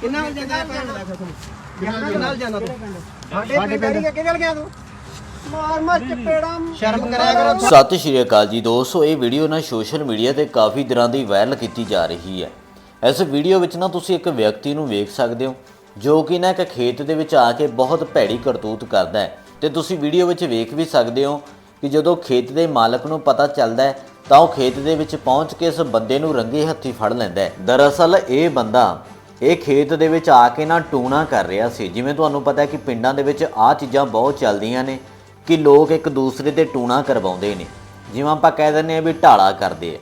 ਕਿੰਨਾ ਵਜੇ ਜਾਂਦਾ ਭੈਣ ਦਾ ਫਿਰ ਨਾਲ ਜਾਣਾ ਤੂੰ। ਸਾਡੇ ਪਿੰਡ ਕਿੱਥੇ ਚਲ ਗਿਆ ਤੂੰ। ਮਾਰ ਮਾਰ ਚਪੇੜਾ। ਸ਼ਰਮ ਕਰਿਆ ਕਰੋ ਸਤਿ ਸ਼੍ਰੀ ਅਕਾਲ ਜੀ ਦੋਸਤੋ ਇਹ ਵੀਡੀਓ ਨਾ ਸੋਸ਼ਲ ਮੀਡੀਆ ਤੇ ਕਾਫੀ ਦਿਨਾਂ ਦੀ ਵਾਇਰਲ ਕੀਤੀ ਜਾ ਰਹੀ ਹੈ। ਇਸ ਵੀਡੀਓ ਵਿੱਚ ਨਾ ਤੁਸੀਂ ਇੱਕ ਵਿਅਕਤੀ ਨੂੰ ਵੇਖ ਸਕਦੇ ਹੋ ਜੋ ਕਿ ਨਾ ਇੱਕ ਖੇਤ ਦੇ ਵਿੱਚ ਆ ਕੇ ਬਹੁਤ ਭੈੜੀ ਕਰਤੂਤ ਕਰਦਾ ਹੈ। ਤੇ ਤੁਸੀਂ ਵੀਡੀਓ ਵਿੱਚ ਵੇਖ ਵੀ ਸਕਦੇ ਹੋ ਕਿ ਜਦੋਂ ਖੇਤ ਦੇ ਮਾਲਕ ਨੂੰ ਪਤਾ ਚੱਲਦਾ ਹੈ ਤਾਂ ਉਹ ਖੇਤ ਦੇ ਵਿੱਚ ਪਹੁੰਚ ਕੇ ਇਸ ਬੰਦੇ ਨੂੰ ਰੰਗੇ ਹੱਥੀ ਫੜ ਲੈਂਦਾ ਹੈ। ਦਰਅਸਲ ਇਹ ਬੰਦਾ ਇਹ ਖੇਤ ਦੇ ਵਿੱਚ ਆ ਕੇ ਨਾ ਟੂਣਾ ਕਰ ਰਿਹਾ ਸੀ। ਜਿਵੇਂ ਤੁਹਾਨੂੰ ਪਤਾ ਹੈ ਕਿ ਪਿੰਡਾਂ ਦੇ ਵਿੱਚ ਆਹ ਚੀਜ਼ਾਂ ਬਹੁਤ ਚੱਲਦੀਆਂ ਨੇ ਕਿ ਲੋਕ ਇੱਕ ਦੂਸਰੇ ਤੇ ਟੂਣਾ ਕਰਵਾਉਂਦੇ ਨੇ। ਜਿਵੇਂ ਆਪਾਂ ਕਹਿ ਦਿੰਦੇ ਆ ਵੀ ਢਾਲਾ ਕਰਦੇ ਆ।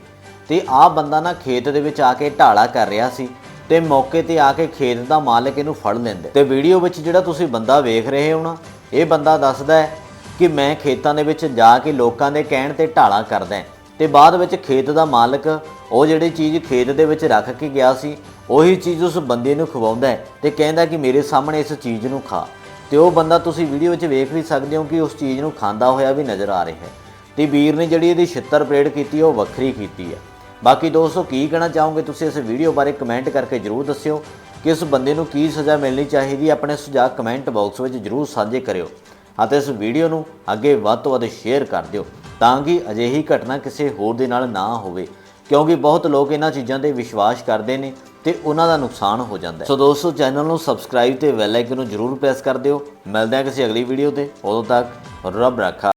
ਤੇ ਆਹ ਬੰਦਾ ਨਾ ਖੇਤ ਦੇ ਵਿੱਚ ਆ ਕੇ ਢਾਲਾ ਕਰ ਰਿਹਾ ਸੀ ਤੇ ਮੌਕੇ ਤੇ ਆ ਕੇ ਖੇਤ ਦਾ ਮਾਲਕ ਇਹਨੂੰ ਫੜ ਲੈਂਦਾ। ਤੇ ਵੀਡੀਓ ਵਿੱਚ ਜਿਹੜਾ ਤੁਸੀਂ ਬੰਦਾ ਵੇਖ ਰਹੇ ਹੋ ਨਾ, ਇਹ ਬੰਦਾ ਦੱਸਦਾ ਹੈ ਕਿ ਮੈਂ ਖੇਤਾਂ ਦੇ ਵਿੱਚ ਜਾ ਕੇ ਲੋਕਾਂ ਦੇ ਕਹਿਣ ਤੇ ਢਾਲਾ ਕਰਦਾ ਤੇ ਬਾਅਦ ਵਿੱਚ ਖੇਤ ਦਾ ਮਾਲਕ ਉਹ ਜਿਹੜੀ ਚੀਜ਼ ਖੇਤ ਦੇ ਵਿੱਚ ਰੱਖ ਕੇ ਗਿਆ ਸੀ, ਉਹੀ ਚੀਜ਼ ਉਸ ਬੰਦੇ ਨੂੰ ਖਵਾਉਂਦਾ ਹੈ ਤੇ ਕਹਿੰਦਾ ਕਿ ਮੇਰੇ ਸਾਹਮਣੇ ਇਸ ਚੀਜ਼ ਨੂੰ ਖਾ। ਤੇ ਉਹ ਬੰਦਾ ਤੁਸੀਂ ਵੀਡੀਓ ਵਿੱਚ ਵੇਖ ਵੀ ਸਕਦੇ ਹੋ ਕਿ ਉਸ ਚੀਜ਼ ਨੂੰ ਖਾਂਦਾ ਹੋਇਆ ਵੀ ਨਜ਼ਰ ਆ ਰਿਹਾ ਹੈ। ਤੇ ਵੀਰ ਨੇ ਜਿਹੜੀ ਇਹਦੀ ਛਿੱਤਰ ਪਰੇਡ ਕੀਤੀ, ਉਹ ਵੱਖਰੀ ਕੀਤੀ ਹੈ। ਬਾਕੀ ਦੋਸਤੋ, ਕੀ ਕਹਿਣਾ ਚਾਹੋਗੇ ਤੁਸੀਂ ਇਸ ਵੀਡੀਓ ਬਾਰੇ ਕਮੈਂਟ ਕਰਕੇ ਜਰੂਰ ਦੱਸਿਓ ਕਿ ਇਸ ਬੰਦੇ ਨੂੰ ਕੀ ਸਜ਼ਾ ਮਿਲਣੀ ਚਾਹੀਦੀ ਹੈ। ਆਪਣੇ ਸੁਝਾਅ ਕਮੈਂਟ ਬਾਕਸ ਵਿੱਚ ਜਰੂਰ ਸਾਂਝੇ ਕਰਿਓ ਅਤੇ ਇਸ ਵੀਡੀਓ ਨੂੰ ਅੱਗੇ ਵੱਧ ਤੋਂ ਵੱਧ ਸ਼ੇਅਰ ਕਰ ਦਿਓ। ਤਾਂ ਕਿ ਅਜਿਹੀ ਘਟਨਾ ਕਿਸੇ ਹੋਰ ਦੇ ਨਾਲ ਨਾ ਹੋਵੇ, ਕਿਉਂਕਿ ਬਹੁਤ ਲੋਕ ਇਹਨਾਂ ਚੀਜ਼ਾਂ ਤੇ ਵਿਸ਼ਵਾਸ ਕਰਦੇ ਨੇ ਤੇ ਉਹਨਾਂ ਦਾ ਨੁਕਸਾਨ ਹੋ ਜਾਂਦਾ ਹੈ। ਸੋ ਦੋਸਤੋ, ਚੈਨਲ ਨੂੰ ਸਬਸਕ੍ਰਾਈਬ ਤੇ ਬੈਲ ਆਈਕਨ ਨੂੰ ਜਰੂਰ ਪ੍ਰੈਸ ਕਰ ਦਿਓ। ਮਿਲਦੇ ਹਾਂ ਕਿਸੇ ਅਗਲੀ ਵੀਡੀਓ ਤੇ। ਉਦੋਂ ਤੱਕ ਰੱਬ ਰੱਖਾ।